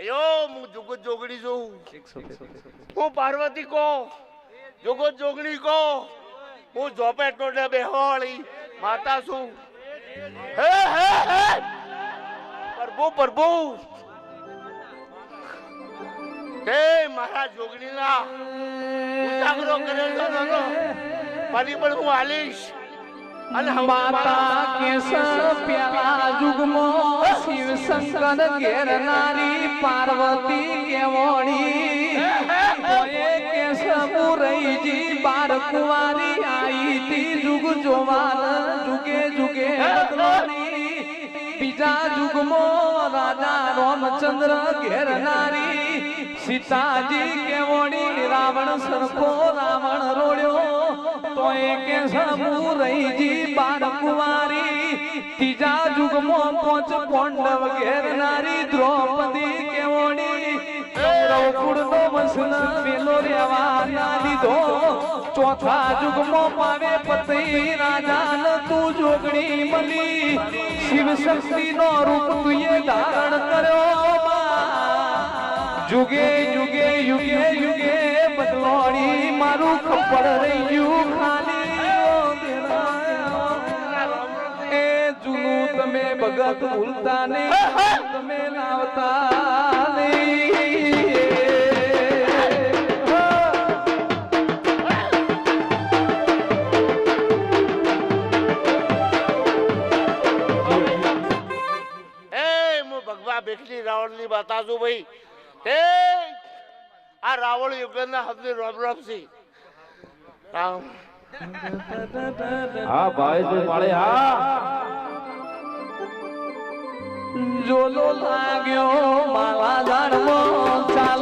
અયો હું જુગો જોગણી છું હું પાર્વતી કો જુગો જોગણી કો હું ઝોપેટો ને બેહોળી માતા છું. હે હે હે! પ્રભુ પ્રભુ! હે મારા જોગણીના! ઉજાગરો કર્યો છે નનો. ફરી પણ હું હાલીશ. અને માતા કેસ પ્યાલા જુગમાં શિવ શંકર ઘેરનારી પાર્વતી કેવણી. ઓએ કેસ મુરઈજી બાર કુંવારી આઈ તી જુગ જોવાન જુગે જુગે બીજા જુગમો રાજા રામચંદ્ર ઘેરનારી. સીતાજી કેવણી રાવણ સરખો રાવણ રોડ્યો. તોય કે સમૂહ રહીજી બાર કુંવારી ત્રીજા જુગમાં પોચ પોંડવ ઘેરનારી દ્રૌપદી કેવણી કૌરવકુળનો વંશન પેલો રેવા લીધો ચોથા જુગમાં પાવે પતઈ રાજાન તું જોગણી મળી શિવ શક્તિ નો રૂપ તુએ ધારણ કર્યો જુગે જુગે યુગે યુગે બદલોણી મારું ખબર રહી તમે ભગત ભૂલતા નહીં તમે લાવતા નહીં એ હું ભગવા બેઠલી રાવણની બતા ભાઈ. એ આ રાવણ યુગના હમને રોમ રોમ સી હા ભાઈ તું માળે હા. જોલો લાગ્યો મારા ધર્મ ચાલો